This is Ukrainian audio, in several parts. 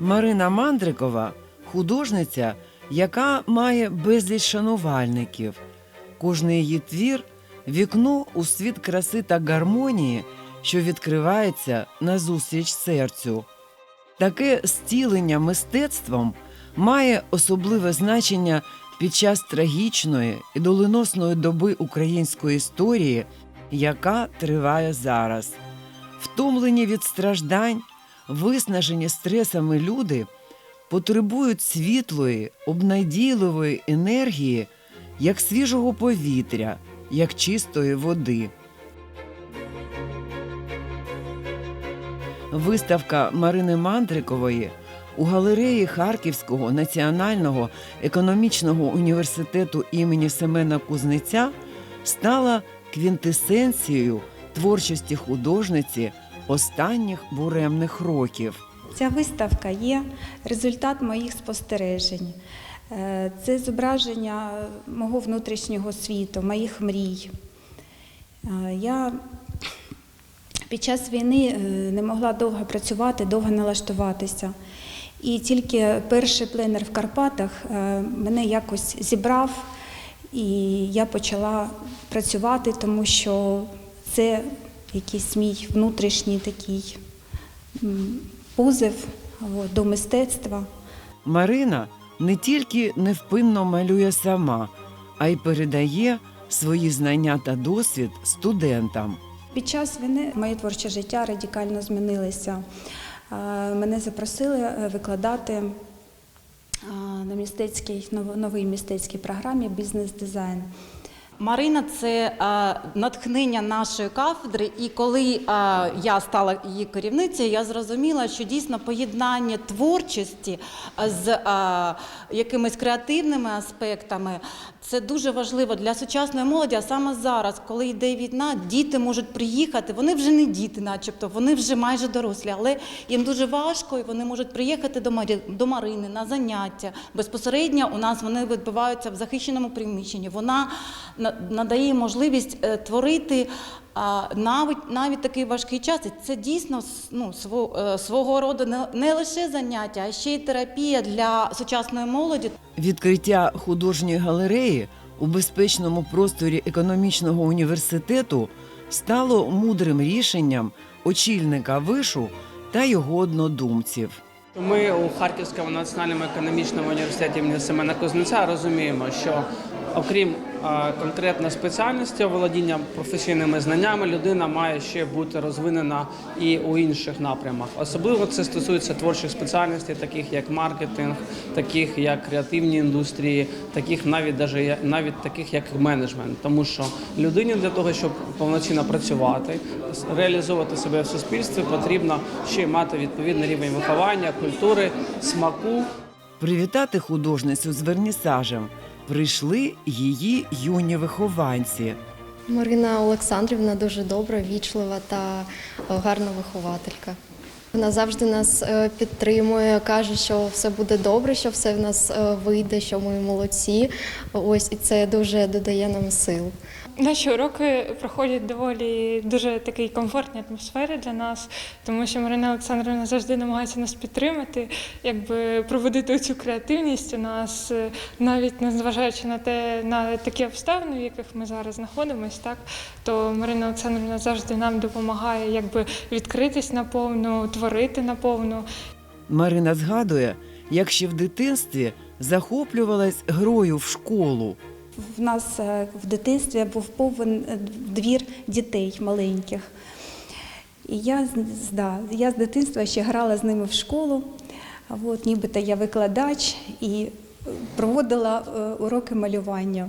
Марина Мандрикова художниця, яка має безліч шанувальників. Кожний її твір вікно у світ краси та гармонії, що відкривається назустріч серцю. Таке стілення мистецтвом має особливе значення під час трагічної і доленосної доби української історії, яка триває зараз. Втомлені від страждань, виснажені стресами люди потребують світлої, обнадійливої енергії, як свіжого повітря, як чистої води. Виставка Марини Мандрикової у галереї Харківського національного економічного університету імені Семена Кузнеця стала квінтесенцією творчості художниці останніх буремних років. Ця виставка є результат моїх спостережень. Е, Це зображення мого внутрішнього світу, моїх мрій. Е, Я під час війни е, не могла довго працювати, довго налаштуватися. І тільки перший пленер в Карпатах мене якось зібрав, і я почала працювати, тому що це якийсь мій внутрішній такий позив до мистецтва. Марина не тільки невпинно малює сама, а й передає свої знання та досвід студентам. Під час війни моє творче життя радикально змінилося. Е, Мене запросили е, викладати е, на мистецькій, нов- новій мистецькій програмі бізнес-дизайн. Марина це е, натхнення нашої кафедри, і коли е, я стала її керівницею, я зрозуміла, що дійсно поєднання творчості з е, якимись креативними аспектами це дуже важливо для сучасної молоді. А саме зараз, коли йде війна, діти можуть приїхати. Вони вже не діти, начебто, вони вже майже дорослі, але їм дуже важко, і вони можуть приїхати до Марі, до Марини на заняття. Безпосередньо у нас вони відбуваються в захищеному приміщенні. Вона на- надає можливість е, творити. Навіть навіть такий важкий час, і це дійсно ну, е, свого роду не, не лише заняття, а ще й терапія для сучасної молоді. Відкриття художньої галереї у безпечному просторі економічного університету стало мудрим рішенням очільника вишу та його однодумців. Ми у Харківському національному економічному університеті імені Семена Кузнеця розуміємо, що окрім е, конкретно спеціальності володіння професійними знаннями, людина має ще бути розвинена і у інших напрямах. Особливо це стосується творчих спеціальностей, таких як маркетинг, таких як креативні індустрії, таких навіть даже навіть таких як менеджмент. Тому що людині для того, щоб повноцінно працювати, реалізовувати себе в суспільстві, потрібно ще мати відповідний рівень виховання, культури, смаку. Привітати художницю з вернісажем прийшли її юні вихованці. Марина Олександрівна дуже добра, вічлива та е, гарна вихователька. Вона завжди нас е, підтримує, каже, що все буде добре, що все в нас е, вийде, що ми молодці. Ось і це дуже додає нам сил. Наші уроки проходять доволі дуже такій комфортній атмосфері для нас, тому що Марина Олександрівна завжди намагається нас підтримати, якби проводити цю креативність у нас, е, навіть незважаючи на те, на такі обставини, в яких ми зараз знаходимося, так то Марина Олександрівна завжди нам допомагає якби відкритись наповну, творити наповну. Марина згадує, як ще в дитинстві захоплювалась грою в школу. В нас е, в дитинстві був повен е, двір дітей маленьких. І я, да, я з дитинства ще грала з ними в школу. От, нібито я викладач і е, проводила уроки малювання.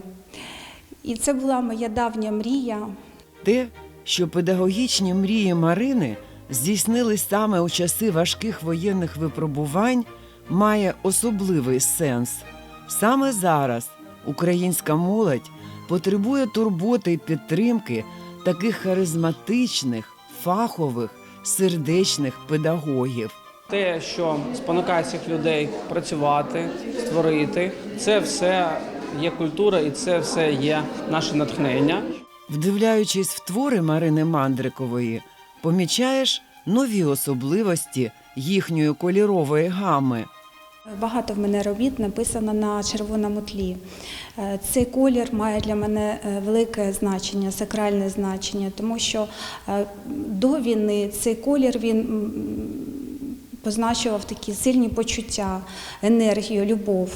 І це була моя давня мрія. Те, що педагогічні мрії Марини здійснились саме у часи важких воєнних випробувань, має особливий сенс. Саме зараз українська молодь потребує турботи й підтримки таких харизматичних, фахових, сердечних педагогів. Те, що спонукає цих людей працювати, створити, це все є культура і це все є наше натхнення. Вдивляючись в твори Марини Мандрикової, помічаєш нові особливості їхньої кольорової гами. Багато в мене робіт написано на червоному тлі. Е, Цей колір має для мене е, велике значення, сакральне значення, тому що е, до війни цей колір він позначував такі сильні почуття, енергію, любов.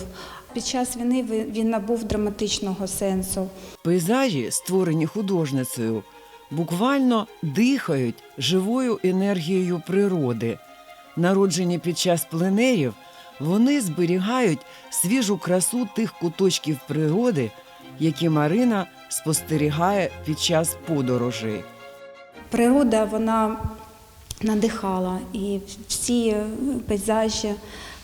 Під час війни він набув драматичного сенсу. Пейзажі, створені художницею, буквально дихають живою енергією природи. Народжені під час пленерів, вони зберігають свіжу красу тих куточків природи, які Марина спостерігає під час подорожей. Природа вона надихала, і всі пейзажі,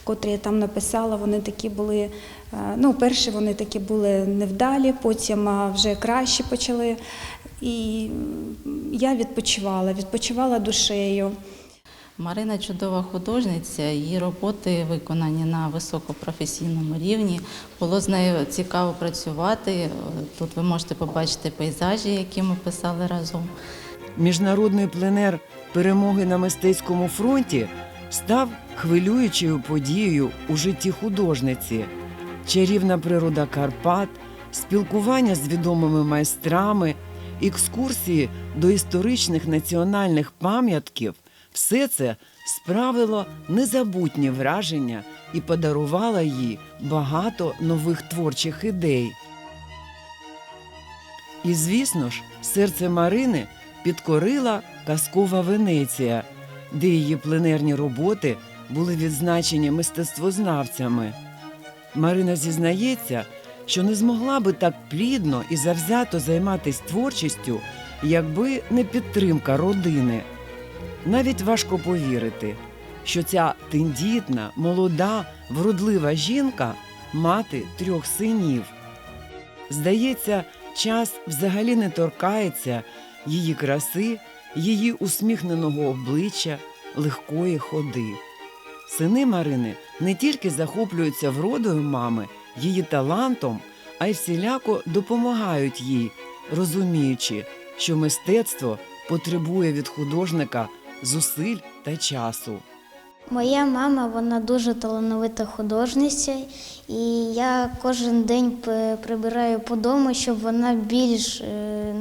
котрі я там написала, вони такі були. е, Ну, перші вони такі були невдалі, потім вже краще почали. І я відпочивала, відпочивала душею. Марина чудова художниця, її роботи виконані на високопрофесійному рівні. Було з нею цікаво працювати. Тут ви можете побачити пейзажі, які ми писали разом. Міжнародний пленер перемоги на мистецькому фронті став хвилюючою подією у житті художниці. Чарівна природа Карпат, спілкування з відомими майстрами, екскурсії до історичних національних пам'ятків все це справило незабутні враження і подарувало їй багато нових творчих ідей. І, звісно ж, серце Марини підкорила казкова Венеція, де її пленерні роботи були відзначені мистецтвознавцями. Марина зізнається, що не змогла би так плідно і завзято займатися творчістю, якби не підтримка родини. Навіть важко повірити, що ця тендітна, молода, вродлива жінка мати трьох синів. Здається, час взагалі не торкається її краси, її усміхненого обличчя, легкої ходи. Сини Марини не тільки захоплюються вродою мами, її талантом, а й всіляко допомагають їй, розуміючи, що мистецтво потребує від художника зусиль та часу. Моя мама вона дуже талановита художниця, і я кожен день прибираю по дому, щоб вона більш, е,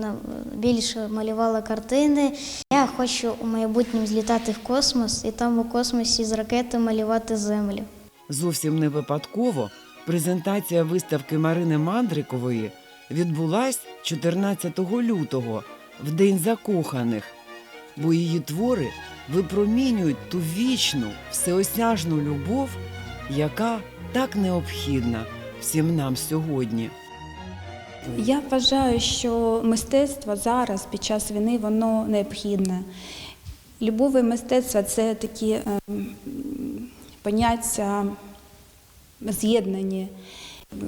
більше малювала картини. Я хочу у майбутньому злітати в космос і там у космосі з ракети малювати землю. Зовсім не випадково презентація виставки Марини Мандрикової відбулась 14 лютого, в День закоханих, бо її твори випромінюють ту вічну, всеосяжну любов, яка так необхідна всім нам сьогодні. Я вважаю, що мистецтво зараз під час війни воно необхідне. Любов і мистецтво це такі ем, поняття з'єднані.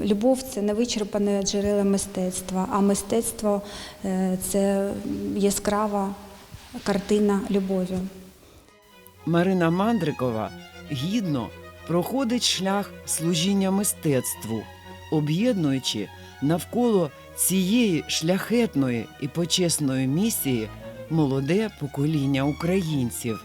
Любов це невичерпане джерело мистецтва, а мистецтво е, це яскрава картина любові. Марина Мандрикова гідно проходить шлях служіння мистецтву, об'єднуючи навколо цієї шляхетної і почесної місії молоде покоління українців.